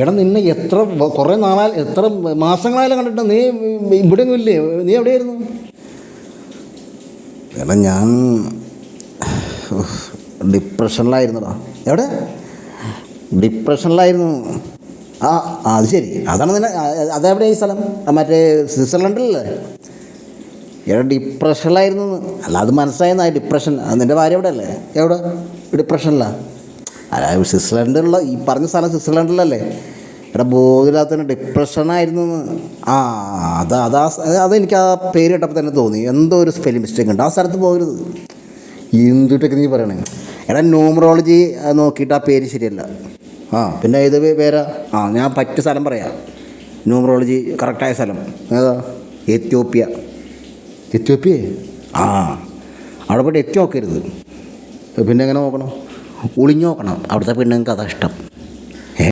എടാ നിന്നെ എത്ര കുറേ നാളാൽ എത്ര മാസങ്ങളായാലും കണ്ടിട്ട് നീ ഇവിടെ ഇല്ലേ നീ എവിടെയായിരുന്നു? എടാ ഞാൻ ഡിപ്രഷനിലായിരുന്നടാ. എവിടെ? ഡിപ്രഷനിലായിരുന്നു. ആ അത് ശരി. അതാണ് നിന്നെ അതെവിടെ ഈ സ്ഥലം? മറ്റേ സ്വിറ്റ്സർലൻഡിലല്ലേ? എടാ ഡിപ്രഷനിലായിരുന്നു. അല്ല അത് മനസ്സിലായെന്നാ ഡിപ്രഷൻ. അത് നിന്റെ ഭാര്യ എവിടെ അല്ലേ എവിടെ? ഡിപ്രഷനിലാ? അല്ല സ്വിറ്റ്സർലൻഡിലുള്ള ഈ പറഞ്ഞ സ്ഥലം സ്വിറ്റ്സർലൻഡിലല്ലേ? എടാ ബോധമില്ലാത്തതിന് ഡിപ്രഷനായിരുന്നു. ആ അത് അതാ അതെനിക്ക് ആ പേര് കേട്ടപ്പോൾ തന്നെ തോന്നി. എന്തോ ഒരു സ്പെല്ലിംഗ് മിസ്റ്റേക്ക് ഉണ്ട്. ആ സ്ഥലത്ത് പോകരുത്. എന്തുട്ടൊക്കെ നീ പറയണേ? എടാ ന്യൂമറോളജി നോക്കിയിട്ട് ആ പേര് ശരിയല്ല. ആ പിന്നെ പേ- പേരാ? ആ ഞാൻ പറ്റിയ സ്ഥലം പറയാം. ന്യൂമറോളജി കറക്റ്റായ സ്ഥലം. ഏതാ? എത്യോപ്യ. എത്യോപ്യേ ആ അവിടെ പോയിട്ട് എത്തി നോക്കരുത് പിന്നെ എങ്ങനെ നോക്കണം? ഒളിഞ്ഞു നോക്കണം. അവിടുത്തെ പെണ്ണുങ്ങൾക്ക് അതാ ഇഷ്ടം.